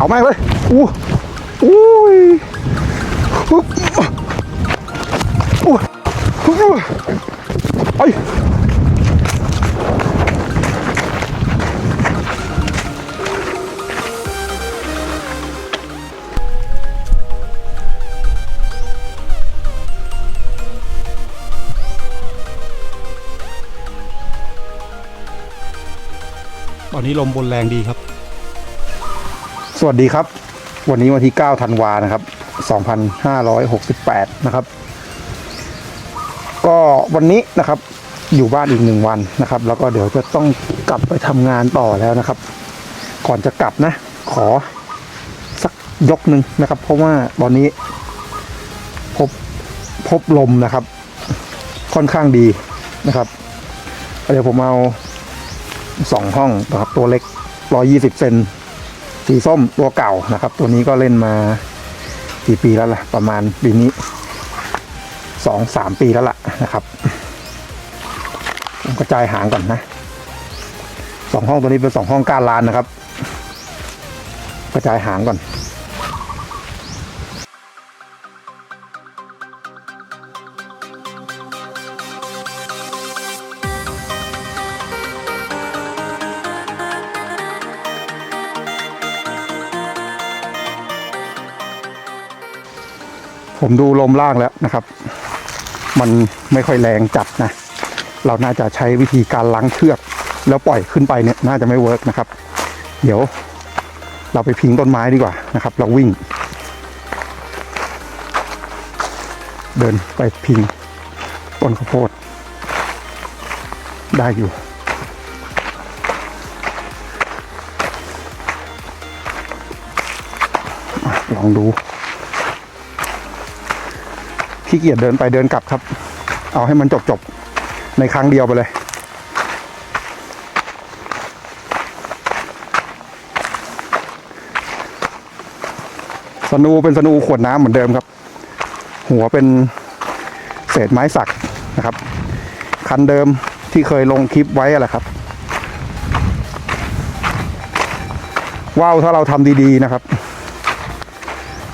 เอาแม่งเลยอู้อู้ยอุ๊บอู้อู้ไปตอนนี้ลมบนแรงดีครับ สวัสดีครับ วันนี้วันที่ 9 ธันวานะครับ 2568 นะครับ ก็วันนี้นะครับอยู่บ้านอีกหนึ่งวันนะครับ แล้วก็เดี๋ยวจะต้องกลับไปทำงานต่อแล้วนะครับ ก่อนจะกลับนะ ขอสักยกหนึ่งนะครับ เพราะว่าตอนนี้พบพบลมนะครับ ค่อนข้างดีนะครับ เดี๋ยวผมเอาสองห้องนะครับตัวเล็ก 120 เซน สีส้มตัวเก่านะครับ ตัวนี้ก็เล่นมากี่ปีแล้วล่ะ ประมาณปีนี้สองสามปีแล้วล่ะนะครับกระจายหางก่อนนะสองห้องตัวนี้เป็นสองห้องการลานนะครับ กระจายหางก่อน ผมดูลมล่างแล้วนะครับ มันไม่ค่อยแรงจัดนะ เราน่าจะใช้วิธีการล้างเชือก แล้วปล่อยขึ้นไปเนี่ยน่าจะไม่เวิร์กนะครับ เดี๋ยวเราไปพิงต้นไม้ดีกว่านะครับ เราวิ่ง เดินไปพิงต้นข้าวโพด ได้อยู่ลองดู ขี้เกียจเดินไปเดินกลับครับ เอาให้มันจบจบในครั้งเดียวไปเลย สนูเป็นสนูขวดน้ำเหมือนเดิมครับ หัวเป็นเศษไม้สักนะครับ คันเดิมที่เคยลงคลิปไว้อะแหละครับว่าวถ้าเราทำดีๆนะครับ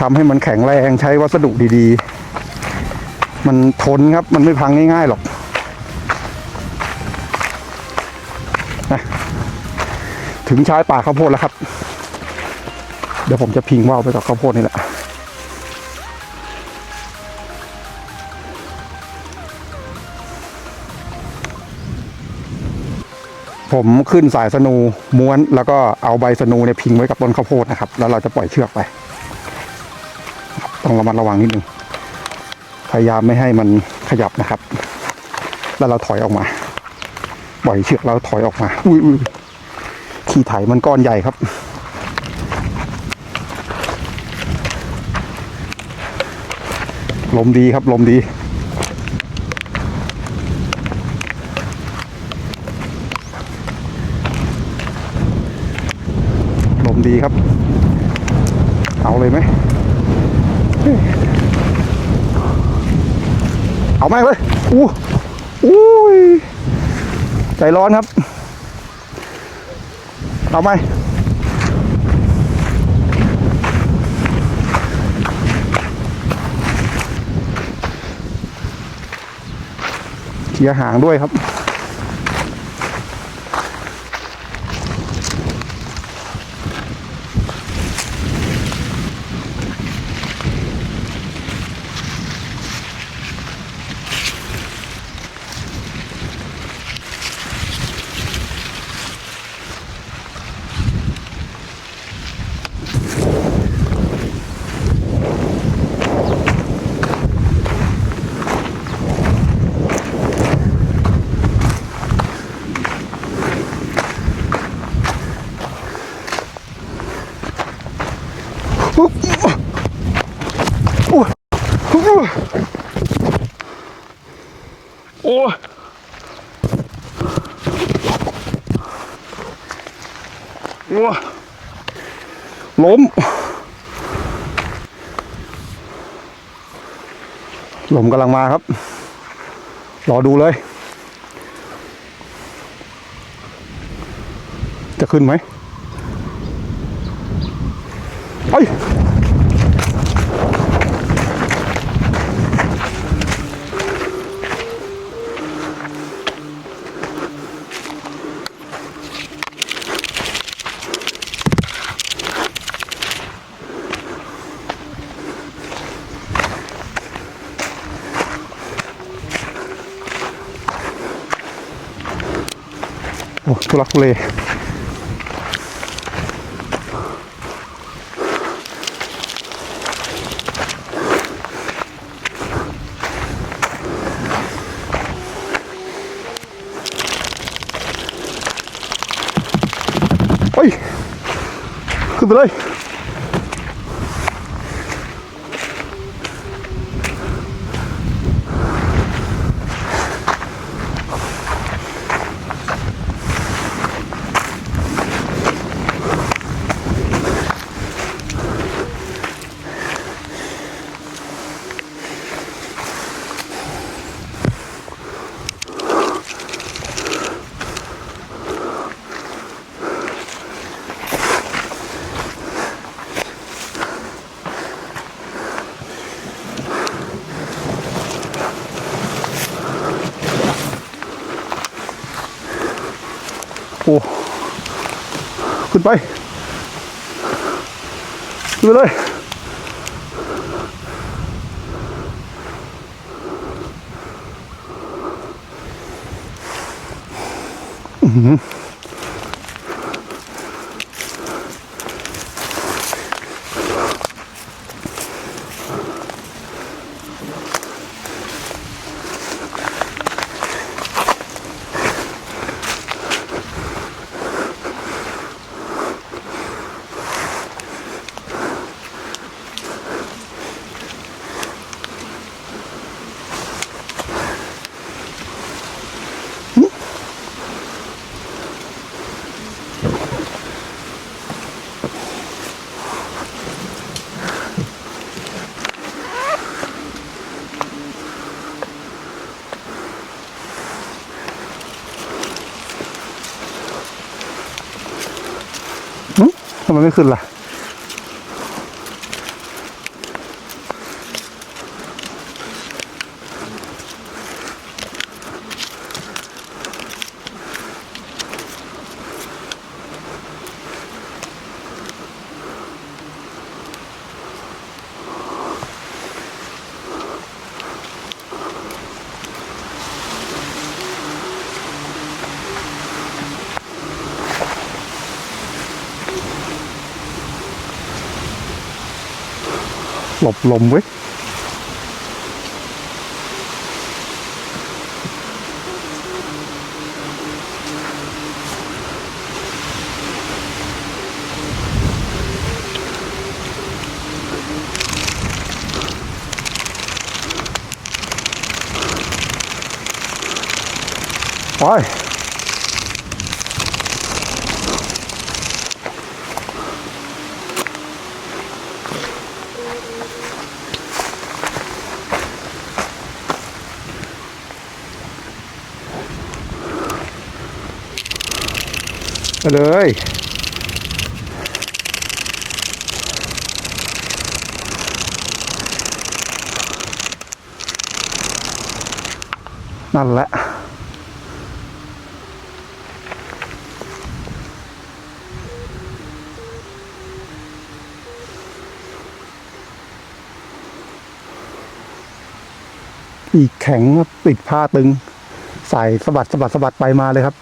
ทำให้มันแข็งแรงใช้วัสดุดีๆ มันทนครับ มันไม่พังง่ายๆหรอกนะถึงชายป่าข้าวโพดแล้วครับ เดี๋ยวผมจะพิงว่าวไปกับข้าวโพดนี่แหละผมขึ้นสายสนูม้วนแล้วก็เอาใบสนูเนี่ยพิงไว้กับต้นข้าวโพดนะครับ แล้วเราจะปล่อยเชือกไป ต้องระมัดระวังนิดนึง พยายามไม่ให้มันขยับนะครับ แล้วเราถอยออกมาปล่อยเชือกแล้วถอยออกมาอุ้ยอุ้ยขี้ไถมันก้อนใหญ่ครับ ลมดีครับลมดีลมดีครับ เอาเลยไหม เอาแม่งเลยอู้อู้ยใจร้อนครับ เอาไหมเคลียหางด้วยครับ ล้ม ลมกำลังมาครับ รอดูเลย จะขึ้นไหมเอ้ยโอ้ทุลักทุเลเฮ้ยขึ้นไป เลยโขึ้นไป ขึ้นไปเลย อือ ทำไมไม่ขึ้นล่ะ หลบลมเว้ยไป เลย นั่นแหละอีกแข็งครับปิดผ้าตึง ใส่สะบัดสะบัดสะบัดไปมาเลยครับ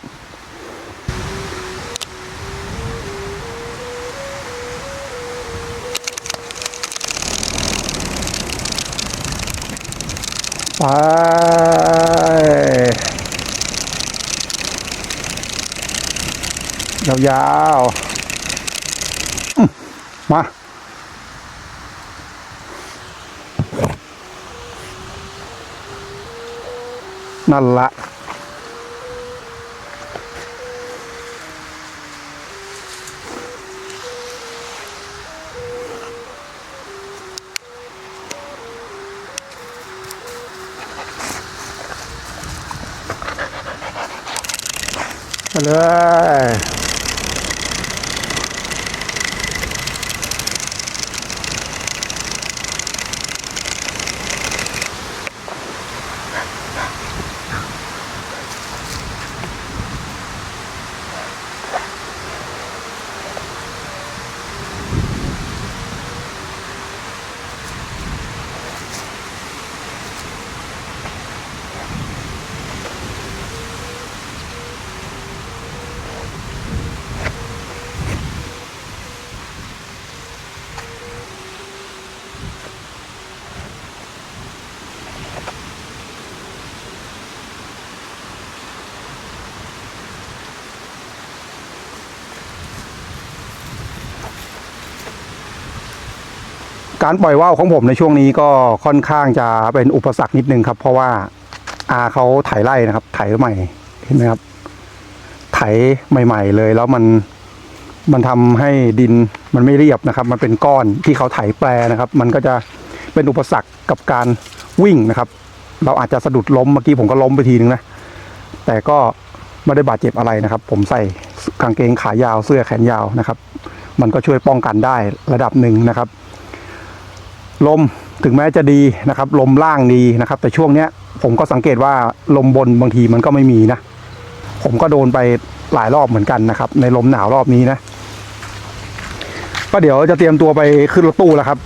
ไปยาวๆ มานั่นละ เลย การปล่อยว่าวของผมในช่วงนี้ก็ค่อนข้างจะเป็นอุปสรรคนิดนึงครับ เพราะว่าอาเขาไถไร่นะครับ ไถใหม่เห็นไหมครับ ไถใหม่ ๆ เลยแล้วมันมันทำให้ดินมันไม่เรียบนะครับ มันเป็นก้อนที่เขาไถแปรนะครับ มันก็จะเป็นอุปสรรคกับการวิ่งนะครับ เราอาจจะสะดุดล้มเมื่อกี้ผมก็ล้มไปทีนึงนะแต่ก็ไม่ได้บาดเจ็บอะไรนะครับ ผมใส่กางเกงขายาวเสื้อแขนยาวนะครับ มันก็ช่วยป้องกันได้ระดับหนึ่งนะครับ ลมถึงแม้จะดีนะครับ ลมล่างดีนะครับ แต่ช่วงเนี้ยผมก็สังเกตว่าลมบนบางทีมันก็ไม่มีนะ ผมก็โดนไปหลายรอบเหมือนกันนะครับ ในลมหนาวรอบนี้นะ ก็เดี๋ยวจะเตรียมตัวไปขึ้นรถตู้แล้วครับ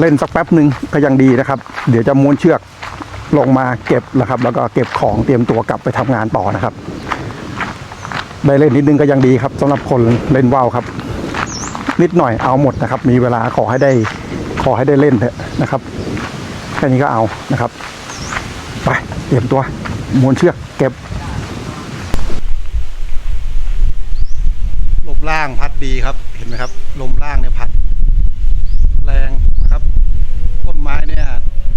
เล่นสักแป๊บหนึ่งก็ยังดีนะครับ เดี๋ยวจะม้วนเชือกลงมาเก็บนะครับ แล้วก็เก็บของเตรียมตัวกลับไปทำงานต่อนะครับ ได้เล่นนิดนึงก็ยังดีครับสำหรับคนเล่นว่าวครับ นิดหน่อยเอาหมดนะครับ มีเวลาขอให้ได้ ขอให้ได้เล่นเถอะนะครับแค่นี้ก็เอานะครับ ไปเตรียมตัวม้วนเชือกเก็บลมล่างพัดดีครับ เห็นไหมครับลมล่างเนี่ยพัด แรงนะครับต้นไม้เนี่ย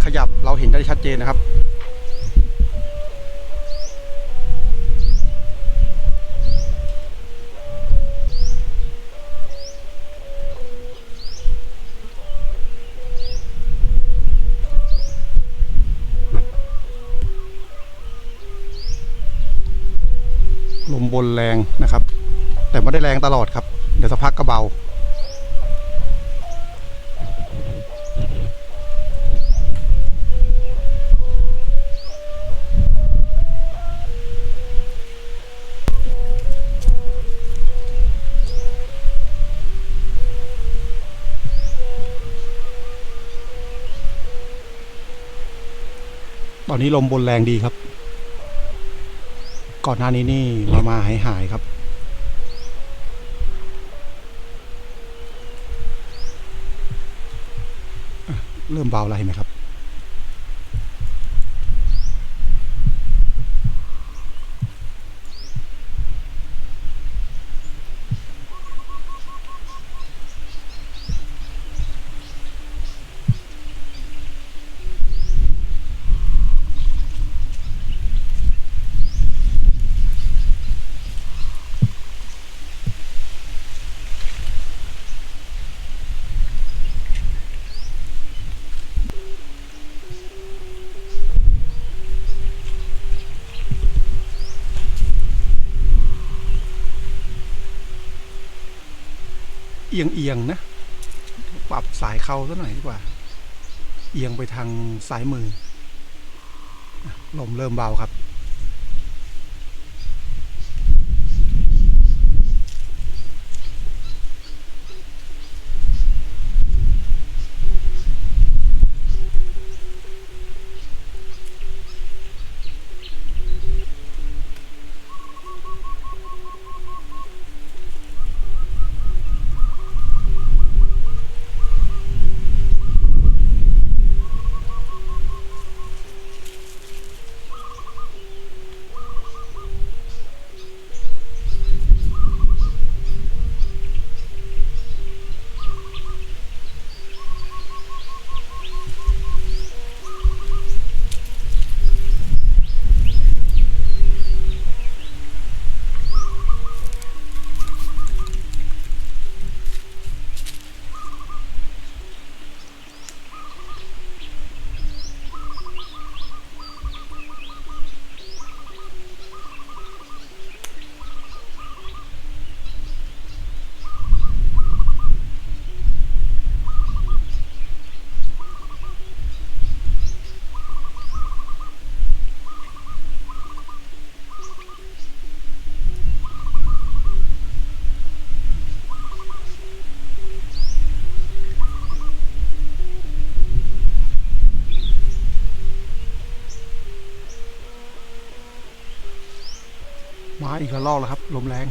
ขยับเราเห็นได้ชัดเจนนะครับ บนแรงนะครับ แต่ไม่ได้แรงตลอดครับ เดี๋ยวสักพักก็เบา ตอนนี้ลมบนแรงดีครับ ก่อนหน้านี้นี่มามาหายหายครับ เริ่มเบาแล้วเห็นไหมครับ เอียงเอียงๆนะ ปรับสายเข้าซะหน่อยดีกว่า เอียงไปทางซ้ายมือลมเริ่มเบาครับ มาอีกระลอกแล้วครับ ลมแรง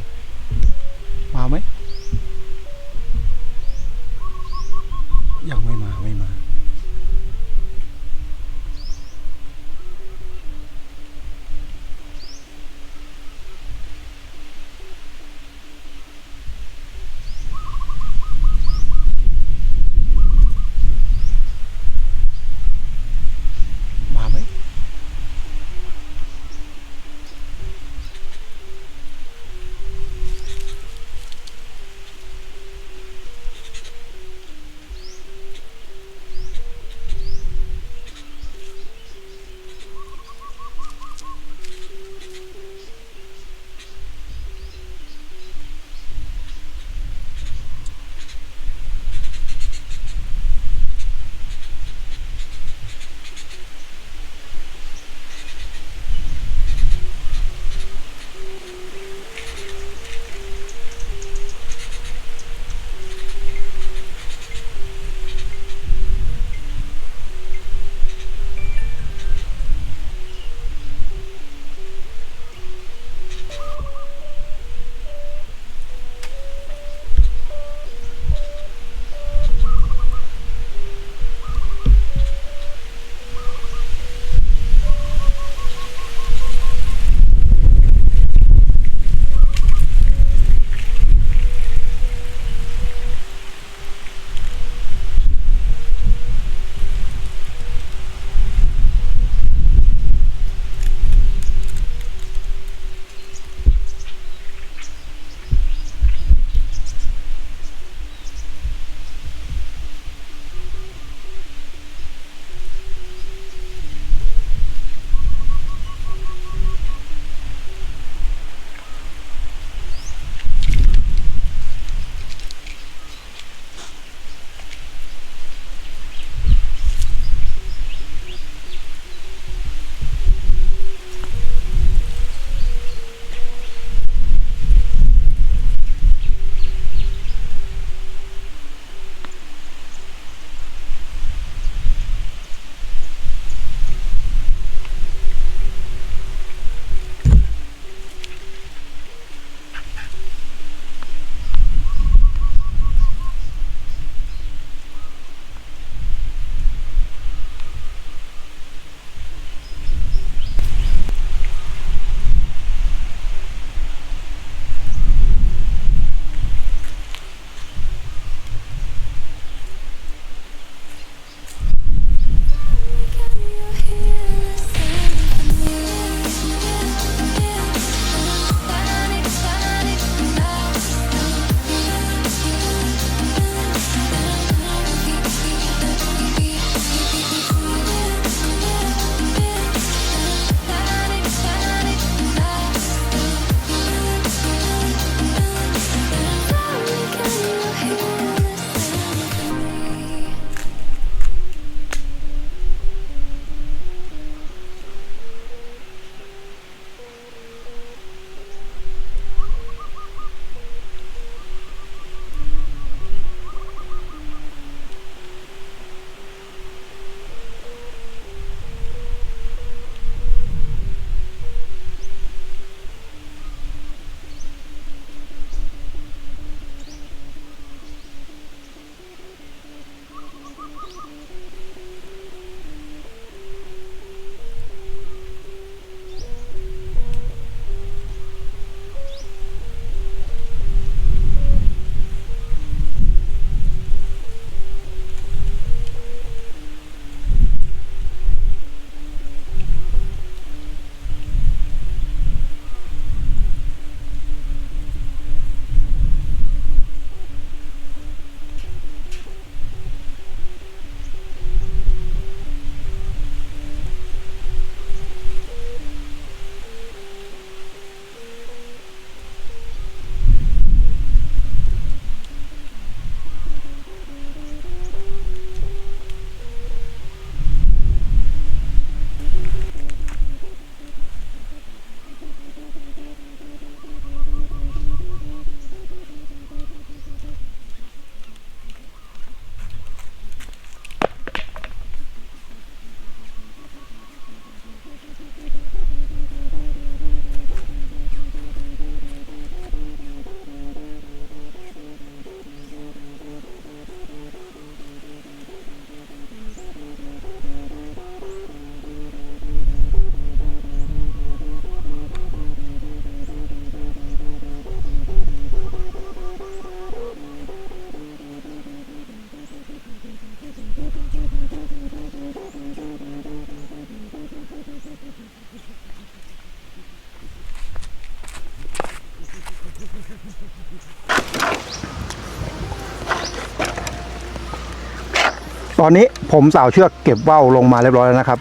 ตอนนี้ผมสาวเชือกเก็บว่าวลงมาเรียบร้อยแล้วนะครับ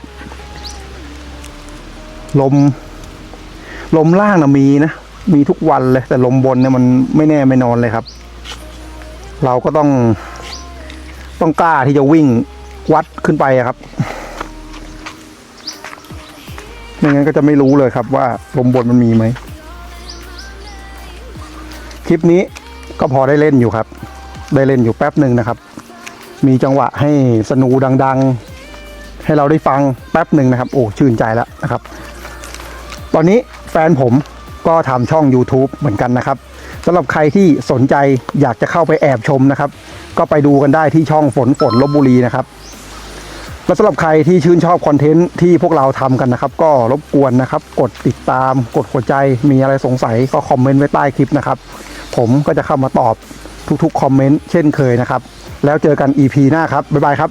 ลม ลมล่างนะมีนะ มีทุกวันเลย แต่ลมบนเนี่ยมันไม่แน่ไม่นอนเลยครับ เราก็ต้อง ต้องกล้าที่จะวิ่งวัดขึ้นไปครับไม่งั้นก็จะไม่รู้เลยครับว่าลมบนมันมีไหม ลิปนี้ก็พอได้เล่นอยู่ครับ ได้เล่นอยู่แป๊บหนึ่งนะครับ มีจังหวะให้สนูดังๆ ให้เราได้ฟังแป๊บหนึ่งนะครับ โอ้ชื่นใจแล้วนะครับ ตอนนี้แฟนผมก็ทำช่อง YouTube เหมือนกันนะครับสำหรับใครที่สนใจอยากจะเข้าไปแอบชมนะครับ ก็ไปดูกันได้ที่ช่องฝนฝนลบบุรีนะครับและสำหรับใครที่ชื่นชอบคอนเทนต์ที่พวกเราทำกันนะครับ ก็รบกวนนะครับ กดติดตาม กดหัวใจมีอะไรสงสัยก็คอมเมนต์ไว้ใต้คลิปนะครับ ผมก็จะเข้ามาตอบทุกๆคอมเมนต์เช่นเคยนะครับ แล้วเจอกัน EP หน้าครับ บ๊ายบายครับ